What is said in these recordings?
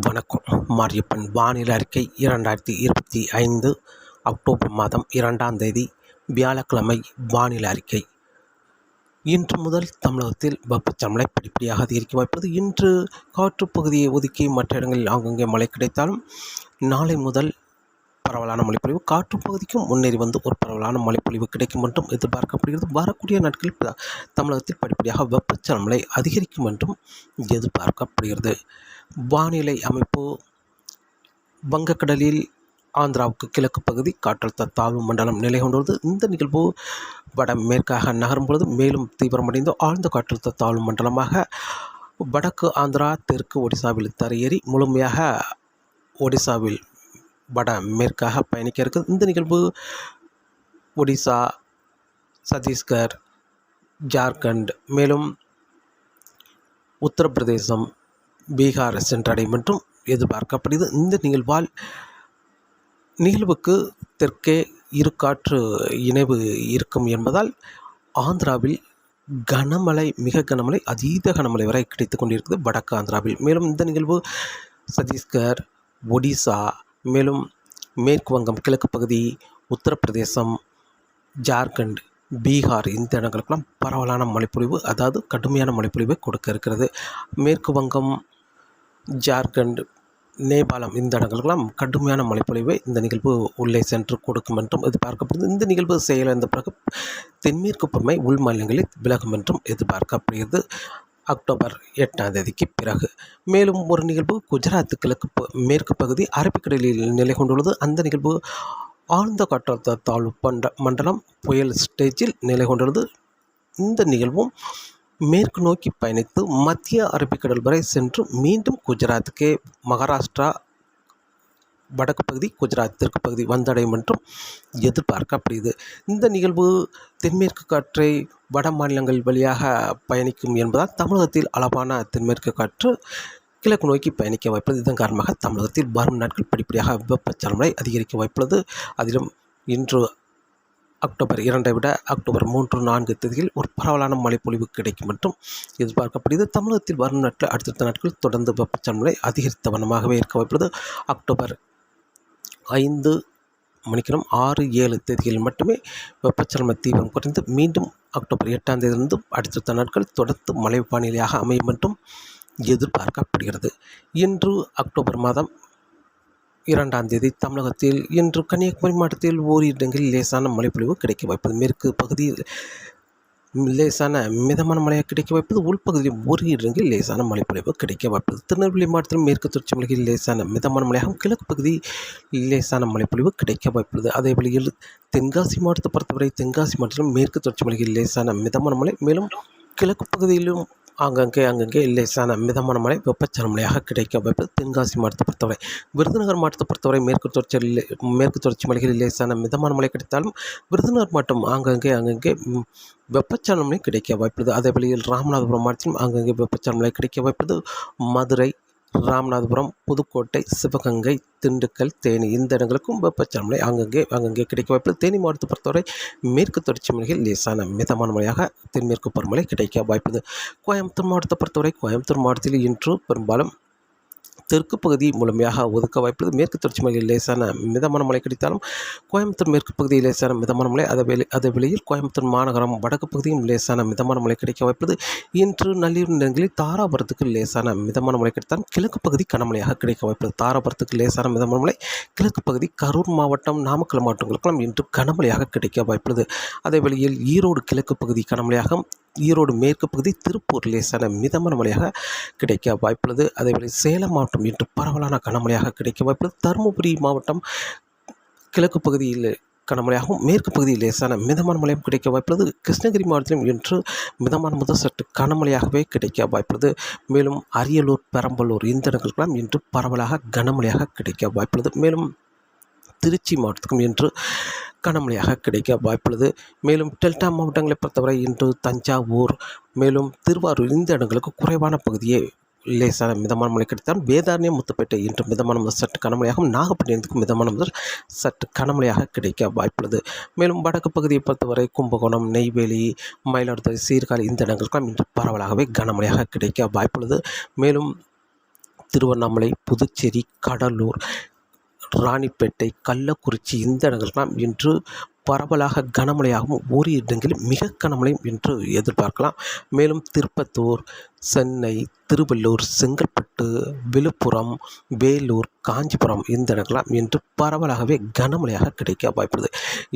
வணக்கம். மாரியப்பன் வானிலை அறிக்கை இரண்டாயிரத்தி இருபத்தி ஐந்து அக்டோபர் மாதம் இரண்டாம் தேதி வியாழக்கிழமை வானிலை அறிக்கை. இன்று முதல் தமிழகத்தில் வெப்பச்சமலை படிப்படியாக அதிகரிக்க வாய்ப்பது இன்று காற்றுப்பகுதியை ஒதுக்கி மற்ற இடங்களில் ஆங்கங்கே மழை கிடைத்தாலும் நாளை முதல் பரவலான மழைப்பொழிவு காற்றுப் பகுதிக்கும் முன்னேறி வந்து ஒரு பரவலான மழைப்பொழிவு கிடைக்கும் என்றும் எதிர்பார்க்கப்படுகிறது. வரக்கூடிய நாட்களில் தமிழகத்தில் படிப்படியாக வெப்பச்சலமலை அதிகரிக்கும் என்றும் எதிர்பார்க்கப்படுகிறது. வானிலை அமைப்பு வங்கக்கடலில் ஆந்திராவுக்கு கிழக்கு பகுதி காற்றழுத்த தாழ்வு மண்டலம் நிலை கொண்டுள்ளது. இந்த நிகழ்வு வட மேற்காக நகரும் பொழுது மேலும் தீவிரமடைந்து ஆழ்ந்த காற்றழுத்த தாழ்வு மண்டலமாக வடக்கு ஆந்திரா தெற்கு ஒடிசாவில் தரையேறி முழுமையாக ஒடிசாவில் வட மேற்காக பயணிக்க இருக்குது இந்த நிகழ்வு ஒடிசா சத்தீஸ்கர் ஜார்க்கண்ட் மேலும் உத்தரப்பிரதேசம் பீகார் சென்றடையும் என்றும் எதிர்பார்க்கப்படுகிறது. இந்த நிகழ்வால் நிகழ்வுக்கு தெற்கே இரு காற்று இணைவு இருக்கும் என்பதால் ஆந்திராவில் கனமழை மிக கனமழை அதீத கனமழை வரை கிடைத்து கொண்டிருக்கிறது வடக்கு ஆந்திராவில். மேலும் இந்த நிகழ்வு சத்தீஸ்கர் ஒடிசா மேலும் மேற்கு வங்கம் கிழக்கு பகுதி உத்தரப்பிரதேசம் ஜார்க்கண்ட் பீகார் இந்த இடங்களுக்கெல்லாம் பரவலான மழைப்பொழிவு அதாவது கடுமையான மழைப்பொழிவை கொடுக்க இருக்கிறது. மேற்கு வங்கம் ஜார்க்கண்ட் நேபாளம் இந்த இடங்களுக்கெல்லாம் கடுமையான மழைப்பொழிவை இந்த நிகழ்வு உள்ளே சென்று கொடுக்கும் என்றும் எதிர்பார்க்கப்படுது. இந்த நிகழ்வு செயலிழந்த பிறகு தென்மேற்கு பொறுமை உள் மாநிலங்களில் விலகும் என்றும் எதிர்பார்க்கப்படுகிறது. அக்டோபர் எட்டாம் தேதிக்கு பிறகு. மேலும் ஒரு நிகழ்வு குஜராத் கிழக்கு மேற்கு பகுதி அரபிக்கடலில் நிலை கொண்டுள்ளது. அந்த நிகழ்வு ஆழ்ந்த காற்றழுத்த தாழ்வு பண்ட மண்டலம் புயல் ஸ்டேஜில் நிலை கொண்டுள்ளது. இந்த நிகழ்வும் மேற்கு நோக்கி பயணித்து மத்திய அரபிக்கடல் வரை சென்று மீண்டும் குஜராத்துக்கே மகாராஷ்டிரா வடக்கு பகுதி குஜராத் தெற்கு பகுதி வந்தடையும் என்றும் எதிர்பார்க்கப்படுகிறது. இந்த நிகழ்வு தென்மேற்கு காற்றை வட மாநிலங்கள் வழியாக பயணிக்கும் என்பதால் தமிழகத்தில் அளவான தென்மேற்கு காற்று கிழக்கு நோக்கி பயணிக்க வாய்ப்புள்ளது. இதன் காரணமாக தமிழகத்தில் வரும் நாட்கள் படிப்படியாக வெப்பச்சலனை அதிகரிக்க வாய்ப்புள்ளது. அதிலும் இன்று அக்டோபர் இரண்டை விட அக்டோபர் மூன்று நான்கு தேதியில் ஒரு பரவலான மழைப்பொழிவு கிடைக்கும் என்றும் எதிர்பார்க்கப்படுகிறது. தமிழகத்தில் வரும் நாட்கள் அடுத்தடுத்த நாட்கள் தொடர்ந்து வெப்பச்சலனை அதிகரித்த வண்ணமாகவே இருக்க வாய்ப்புள்ளது. அக்டோபர் ஐந்து மணிக்கணும் ஆறு ஏழு தேதிகளில் மட்டுமே வெப்பச்சலன தீவிரம் குறைந்து மீண்டும் அக்டோபர் எட்டாம் தேதியிலிருந்து அடுத்தடுத்த நாட்கள் தொடர்ந்து மழை வானிலையாக அமையும் என்றும் எதிர்பார்க்கப்படுகிறது. இன்று அக்டோபர் மாதம் இரண்டாம் தேதி தமிழகத்தில் இன்று கன்னியாகுமரி மாவட்டத்தில் ஓரிரு இடங்களில் லேசான மழைப்பொழிவு கிடைக்க வாய்ப்பு மேற்கு பகுதியில் லேசான மிதமான மழையாக கிடைக்க வாய்ப்பது உள்பகுதியில் ஒரு இடங்களில் லேசான மழைப்பொழிவு கிடைக்க வாய்ப்பது. திருநெல்வேலி மாவட்டத்தில் மேற்கு தொடர்ச்சி மலையில் லேசான மிதமான மழையாகவும் கிழக்கு பகுதி லேசான மழைப்பொழிவு கிடைக்க வாய்ப்புள்ளது. அதே வழியில் தென்காசி மாவட்டத்தை பொறுத்தவரை தென்காசி மாவட்டத்திலும் மேற்கு தொடர்ச்சி மலையில் லேசான மிதமான மழை மேலும் கிழக்கு பகுதியிலும் ஆங்கங்கே அங்கங்கே லேசான மிதமான மழை வெப்பச்சலன மழையாக கிடைக்க வாய்ப்பு தென்காசி மாவட்டத்தை பொறுத்தவரை. விருதுநகர் மாவட்டத்தை பொறுத்தவரை மேற்கு தொடர்ச்சி மேற்கு தொடர்ச்சி மலைகளில் லேசான மிதமான மழை கிடைத்தாலும் விருதுநகர் மாவட்டம் ஆங்கங்கே அங்கங்கே ம், வெப்பச்சலன மழை கிடைக்க வாய்ப்புள்ளது. அதே வழியில் ராமநாதபுரம் மாவட்டத்திலும் ஆங்கங்கே வெப்பச்சலன மழை கிடைக்க வாய்ப்புள்ளது. மதுரை ராமநாதபுரம் புதுக்கோட்டை சிவகங்கை திண்டுக்கல் தேனி. இந்த இடங்களுக்கும் வெப்பச்சலமழை அங்கங்கே அங்கங்கே கிடைக்க வாய்ப்பு தேனி மாவட்டத்தை பொறுத்தவரை மேற்கு தொடர்ச்சி மலையில் லேசான மிதமான மழையாக தென்மேற்கு பருவமழை கிடைக்க வாய்ப்புள்ளது. கோயம்புத்தூர் மாவட்டத்தை பொறுத்தவரை கோயம்புத்தூர் மாவட்டத்தில் இன்று பெரும்பாலும் தெற்கு பகுதி முழுமையாக ஒதுக்க வாய்ப்புள்ளது. மேற்கு தொடர்ச்சி மலையில் லேசான மிதமான மழை கிடைத்தாலும் கோயம்புத்தூர் மேற்கு பகுதியில் லேசான மிதமான மழை அதை வெளி அதே வெளியில் கோயம்புத்தூர் மாநகரம் வடக்கு பகுதியும் லேசான மிதமான மழை கிடைக்க வாய்ப்புள்ளது. இன்று நள்ளிரவு நேரங்களில் தாராபுரத்துக்கு லேசான மிதமான மழை கிடைத்தாலும் கிழக்கு பகுதி கனமழையாக கிடைக்க வாய்ப்புள்ளது. தாராபுரத்துக்கு லேசான மிதமான மழை கிழக்கு பகுதி கரூர் மாவட்டம் நாமக்கல் மாவட்டங்களுக்கெல்லாம் இன்று கனமழையாக கிடைக்க வாய்ப்புள்ளது. அதே வேளையில் ஈரோடு கிழக்கு பகுதி கனமழையாகவும் ஈரோடு மேற்கு பகுதி திருப்பூர் லேசான மிதமான மழையாக கிடைக்க வாய்ப்புள்ளது. அதேவேளை சேலம் மாவட்டம் இன்று பரவலான கனமழையாக கிடைக்க வாய்ப்புள்ளது. தருமபுரி மாவட்டம் கிழக்கு பகுதியில் கனமழையாகவும் மேற்கு பகுதியில் லேசான மிதமான மழையும் கிடைக்க வாய்ப்புள்ளது. கிருஷ்ணகிரி மாவட்டத்திலும் இன்று மிதமான முதல் சற்று கனமழையாகவே கிடைக்க வாய்ப்புள்ளது. மேலும் அரியலூர் பெரம்பலூர் இந்த இடங்களுக்கெல்லாம் இன்று பரவலாக கனமழையாக கிடைக்க வாய்ப்புள்ளது. மேலும் திருச்சி மாவட்டத்துக்கும் இன்று கனமழையாக கிடைக்க வாய்ப்புள்ளது. மேலும் டெல்டா மாவட்டங்களை பொறுத்தவரை இன்று தஞ்சாவூர் மேலும் திருவாரூர் இந்த இடங்களுக்கு குறைவான பகுதியே லேசான மிதமான மழை கிடைத்தால் வேதாரண்யம் முத்துப்பேட்டை இன்று மிதமான முதல் சற்று கனமழையாகவும் நாகப்பட்டினத்துக்கு மிதமான முதல் சற்று கனமழையாக கிடைக்க வாய்ப்புள்ளது. மேலும் வடக்கு பகுதியை பொறுத்தவரை கும்பகோணம் நெய்வேலி மயிலாடுதுறை சீர்காழி இந்த இடங்களுக்கெல்லாம் இன்று பரவலாகவே கனமழையாக கிடைக்க வாய்ப்புள்ளது. மேலும் திருவண்ணாமலை புதுச்சேரி கடலூர் ராணிப்பேட்டை கள்ளக்குறிச்சி இந்த இடங்களுக்கெல்லாம் இன்று பரவலாக கனமழையாகவும் ஓரிரு இடங்களில் மிக கனமழையும் என்று எதிர்பார்க்கலாம். மேலும் திருப்பத்தூர் சென்னை திருவள்ளூர் செங்கல்பட்டு விழுப்புரம் வேலூர் காஞ்சிபுரம் இந்த இடங்களாம் இன்று பரவலாகவே கனமழையாக கிடைக்க வாய்ப்புள்ளது.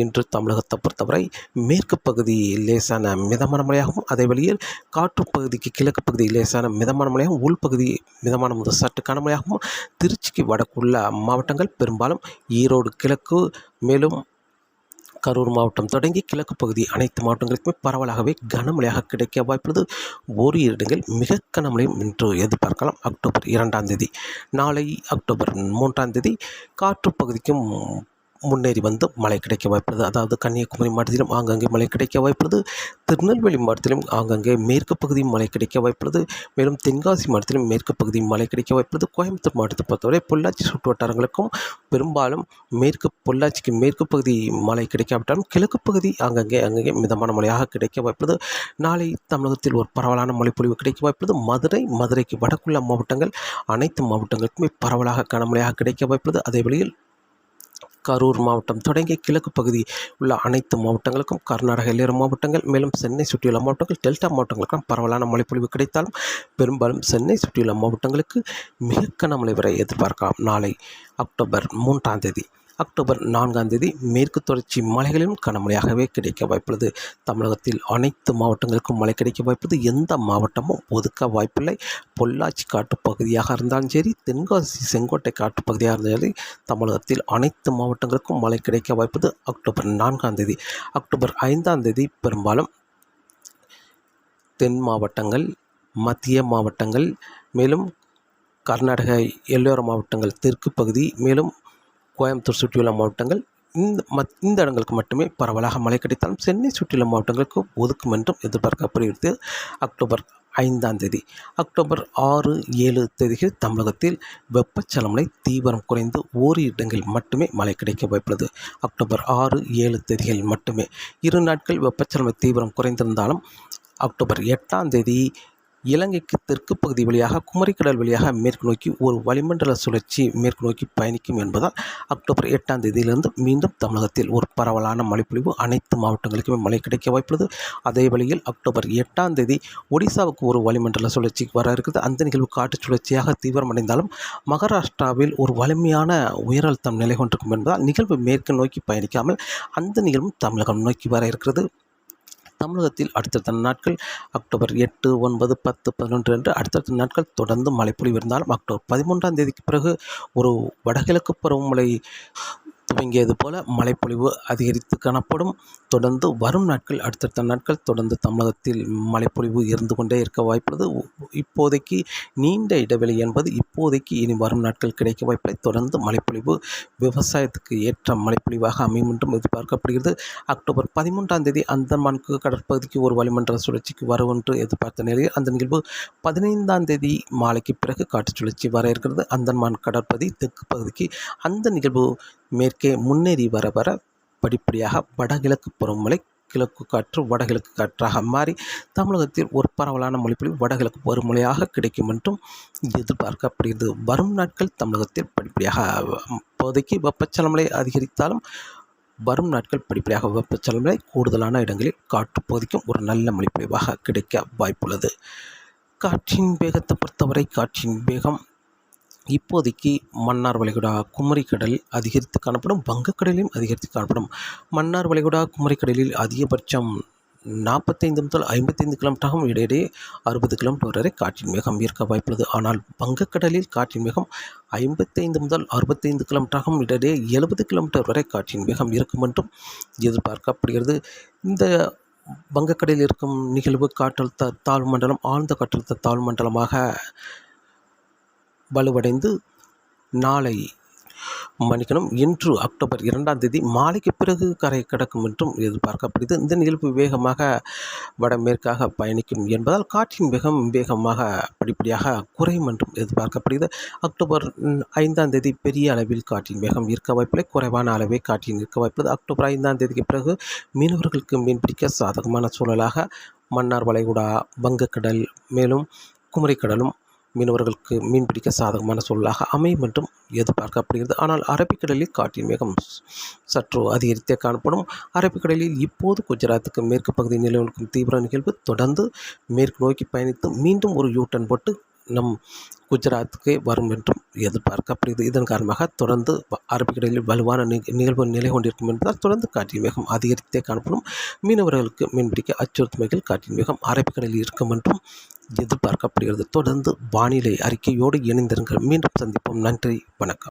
இன்று தமிழகத்தை பொறுத்தவரை மேற்கு பகுதி லேசான மிதமான மழையாகவும் அதே வழியில் காற்று பகுதிக்கு கிழக்கு பகுதி லேசான மிதமான மழையாகவும் உள்பகுதி மிதமான முதல் சற்று கனமழையாகவும் திருச்சிக்கு வடக்குள்ள மாவட்டங்கள் பெரும்பாலும் ஈரோடு கிழக்கு மேலும் கரூர் மாவட்டம் தொடங்கி கிழக்கு பகுதி அனைத்து மாவட்டங்களுக்குமே பரவலாகவே கனமழையாக கிடைக்க வாய்ப்புள்ளது. ஒரு இடங்கள் மிக கனமழையும் இன்று எதிர்பார்க்கலாம். அக்டோபர் இரண்டாம் தேதி நாளை அக்டோபர் மூன்றாம் தேதி காற்று பகுதிக்கும் முன்னேறி வந்து மழை கிடைக்க வாய்ப்புள்ளது. அதாவது கன்னியாகுமரி மாவட்டத்திலும் ஆங்காங்கே மழை கிடைக்க வாய்ப்புள்ளது. திருநெல்வேலி மாவட்டத்திலும் ஆங்காங்கே மேற்கு பகுதியும் மழை கிடைக்க வாய்ப்புள்ளது. மேலும் தென்காசி மாவட்டத்திலும் மேற்கு பகுதியும் மழை கிடைக்க வாய்ப்புள்ளது. கோயம்புத்தூர் மாவட்டத்தை பொறுத்தவரை பொள்ளாச்சி சுற்று வட்டாரங்களுக்கும் பெரும்பாலும் மேற்கு பொள்ளாச்சிக்கு மேற்கு பகுதி மழை கிடைக்காவிட்டாலும் கிழக்கு பகுதி ஆங்காங்கே அங்கங்கே மிதமான மழையாக கிடைக்க வாய்ப்புள்ளது. நாளை தமிழகத்தில் ஒரு பரவலான மழைப்பொழிவு கிடைக்க வாய்ப்புள்ளது. மதுரை மதுரைக்கு வடக்குள்ள மாவட்டங்கள் அனைத்து மாவட்டங்களுக்குமே பரவலாக கனமழையாக கிடைக்க வாய்ப்புள்ளது. அதே வழியில் கரூர் மாவட்டம் தொடங்கிய கிழக்கு பகுதி உள்ள அனைத்து மாவட்டங்களுக்கும் கர்நாடக எல்லையோர மாவட்டங்கள் மேலும் சென்னை சுற்றியுள்ள மாவட்டங்கள் டெல்டா மாவட்டங்களுக்கும் பரவலான மழைப்பொழிவு கிடைத்தாலும் பெரும்பாலும் சென்னை சுற்றியுள்ள மாவட்டங்களுக்கு மிக கனமழை வரை எதிர்பார்க்கலாம். நாளை அக்டோபர் மூன்றாம் தேதி. அக்டோபர் நான்காம் தேதி மேற்கு தொடர்ச்சி மலைகளிலும் கனமழையாகவே கிடைக்க வாய்ப்புள்ளது. தமிழகத்தில் அனைத்து மாவட்டங்களுக்கும் மழை கிடைக்க வாய்ப்புள்ளது. எந்த மாவட்டமும் ஒதுக்க வாய்ப்பில்லை. பொள்ளாச்சி காட்டுப் பகுதியாக இருந்தாலும் சரி தென்காசி செங்கோட்டை காட்டுப் பகுதியாக இருந்தாலும் சரி தமிழகத்தில் அனைத்து மாவட்டங்களுக்கும் மழை கிடைக்க வாய்ப்பது அக்டோபர் நான்காம் தேதி அக்டோபர் ஐந்தாம் தேதி பெரும்பாலும் தென் மாவட்டங்கள் மத்திய மாவட்டங்கள் மேலும் கர்நாடக எல்லோர மாவட்டங்கள் தெற்கு பகுதி மேலும் கோயம்புத்தூர் சுற்றியுள்ள மாவட்டங்கள் இந்த மத் இந்த இடங்களுக்கு மட்டுமே பரவலாக மழை கிடைத்தாலும் சென்னை சுற்றியுள்ள மாவட்டங்களுக்கு ஒதுக்கும் என்றும் எதிர்பார்க்கப்படுகிறது. அக்டோபர் ஐந்தாம் தேதி அக்டோபர் ஆறு ஏழு தேதிகள் தமிழகத்தில் வெப்பச்சலமலை தீவிரம் குறைந்து ஓரிரு இடங்களில் மட்டுமே மழை கிடைக்க வாய்ப்புள்ளது. அக்டோபர் ஆறு ஏழு தேதிகள் மட்டுமே இரு நாட்கள் வெப்பச்சலமை தீவிரம் குறைந்திருந்தாலும் அக்டோபர் எட்டாம் தேதி இலங்கைக்கு தெற்கு பகுதி வழியாக குமரிக்கடல் வழியாக மேற்கு நோக்கி ஒரு வளிமண்டல சுழற்சி மேற்கு நோக்கி பயணிக்கும் என்பதால் அக்டோபர் எட்டாம் தேதியிலிருந்து மீண்டும் தமிழகத்தில் ஒரு பரவலான மழைப்பொழிவு அனைத்து மாவட்டங்களுக்குமே மழை கிடைக்க வாய்ப்புள்ளது. அதே வழியில் அக்டோபர் எட்டாம் தேதி ஒடிசாவுக்கு ஒரு வளிமண்டல சுழற்சி வர இருக்குது. அந்த நிகழ்வு காற்று சுழற்சியாக தீவிரமடைந்தாலும் மகாராஷ்டிராவில் ஒரு வலிமையான உயரழுத்தம் நிலை கொண்டிருக்கும் என்பதால் நிகழ்வு மேற்கு நோக்கி பயணிக்காமல் அந்த நிகழ்வும் தமிழகம் நோக்கி வர இருக்கிறது. தமிழகத்தில் அடுத்தடுத்த நாட்கள் அக்டோபர் எட்டு ஒன்பது பத்து பதினொன்று என்று அடுத்தடுத்த நாட்கள் தொடர்ந்து மழைப்பொழிவு இருந்தாலும் அக்டோபர் பதிமூன்றாம் தேதிக்கு பிறகு ஒரு வடகிழக்கு பருவமழை துவங்கியது போல மழைப்பொழிவு அதிகரித்து காணப்படும். தொடர்ந்து வரும் நாட்கள் அடுத்தடுத்த நாட்கள் தொடர்ந்து தமிழகத்தில் மழைப்பொழிவு இருந்து கொண்டே இருக்க வாய்ப்புள்ளது. இப்போதைக்கு நீண்ட இடைவெளி என்பது இப்போதைக்கு இனி வரும் நாட்கள் கிடைக்க வாய்ப்பில்லை. தொடர்ந்து மழைப்பொழிவு விவசாயத்துக்கு ஏற்ற மழைப்பொழிவாக அமையும் என்றும் எதிர்பார்க்கப்படுகிறது. அக்டோபர் பதிமூன்றாம் தேதி அந்தமானுக்கு கடற்பகுதிக்கு ஒரு வளிமண்டல சுழற்சிக்கு வரும் என்று எதிர்பார்த்த நிலையில் அந்த நிகழ்வு பதினைந்தாம் தேதி மாலைக்கு பிறகு காற்று சுழற்சி வர இருக்கிறது. அந்தமான் கடற்பகுதி தெற்கு பகுதிக்கு அந்த நிகழ்வு மேற்கே முன்னேறி வர வர படிப்படியாக வடகிழக்கு பருவமழை கிழக்கு காற்று வடகிழக்கு காற்றாக மாறி தமிழகத்தில் ஒரு பரவலான மொழிப்பொழிவு வடகிழக்கு பருவமழையாக கிடைக்கும் என்றும் எதிர்பார்க்கப்படுகிறது. வரும் நாட்கள் தமிழகத்தில் படிப்படியாக இப்போதைக்கு வெப்பச்சலமலை அதிகரித்தாலும் வரும் நாட்கள் படிப்படியாக வெப்பச்சலமலை கூடுதலான இடங்களில் காற்று பகுதிக்கும் ஒரு நல்ல மொழிப்பொழிவாக கிடைக்க வாய்ப்புள்ளது. காற்றின் வேகத்தை பொறுத்தவரை காற்றின் வேகம் இப்போதைக்கு மன்னார் வளைகுடா குமரிக்கடல் அதிகரித்து காணப்படும் வங்கக்கடலிலும் அதிகரித்து காணப்படும். மன்னார் வளைகுடா குமரிக்கடலில் அதிகபட்சம் நாற்பத்தைந்து முதல் ஐம்பத்தைந்து கிலோமீட்டராகவும் இடையிடையே அறுபது கிலோமீட்டர் வரை காற்றின் வேகம் இருக்க வாய்ப்புள்ளது. ஆனால் வங்கக்கடலில் காற்றின் வேகம் ஐம்பத்தைந்து முதல் அறுபத்தைந்து கிலோமீட்டராகவும் இடையிடையே எழுபது கிலோமீட்டர் வரை காற்றின் வேகம் இருக்கும் என்றும் எதிர்பார்க்கப்படுகிறது. இந்த வங்கக்கடலில் இருக்கும் நிகழ்வு காற்றழுத்த தாழ்வு மண்டலம் ஆழ்ந்த காற்றழுத்த தாழ்வு மண்டலமாக வலுவடைந்து நாளை மன்னிக்கணும். இன்று அக்டோபர் இரண்டாம் தேதி மாலைக்கு பிறகு கரை கிடக்கும் என்றும் எதிர்பார்க்கப்படுகிறது. இந்த நிகழ்வு வேகமாக வடமேற்காக பயணிக்கும் என்பதால் காற்றின் வேகம் வேகமாக படிப்படியாக குறையும் என்றும் எதிர்பார்க்கப்படுகிறது. அக்டோபர் ஐந்தாம் தேதி பெரிய அளவில் காற்றின் வேகம் இருக்க வாய்ப்பில்லை. குறைவான அளவே காற்றின் இருக்க வாய்ப்புள்ளது அக்டோபர் ஐந்தாம் தேதிக்கு பிறகு மீனவர்களுக்கு மீன்பிடிக்க சாதகமான சூழலாக மன்னார் வளைகுடா வங்கக்கடல் மேலும் குமரிக்கடலும் மீனவர்களுக்கு மீன்பிடிக்க சாதகமான சூழலாக அமையும் என்றும் எதிர்பார்க்கப்படுகிறது. ஆனால் அரபிக்கடலில் காற்றின் வேகம் சற்று அதிகரித்தே காணப்படும். அரபிக்கடலில் இப்போது குஜராத்துக்கு மேற்கு பகுதி நிலவிருக்கும் தீவிர நிகழ்வு தொடர்ந்து மேற்கு நோக்கி பயணித்து மீண்டும் ஒரு யூட்டன் போட்டு நம் குஜராத்துக்கே வரும் என்றும் எதிர்பார்க்கப்படுகிறது. இதன் காரணமாக தொடர்ந்து அரபிக்கடலில் வலுவான நிகழ்வு நிலை கொண்டிருக்கும் என்பதால் தொடர்ந்து காற்றின் வேகம் அதிகரித்தே காணப்படும். மீனவர்களுக்கு மீன்பிடிக்க அச்சுறுத்தும் வகையில் காற்றின் வேகம் அரபிக்கடலில் இருக்கும் என்றும் எதிர்பார்க்கப்படுகிறது. தொடர்ந்து வானிலை அறிக்கையோடு இணைந்திருங்கள். மீண்டும் சந்திப்போம். நன்றி. வணக்கம்.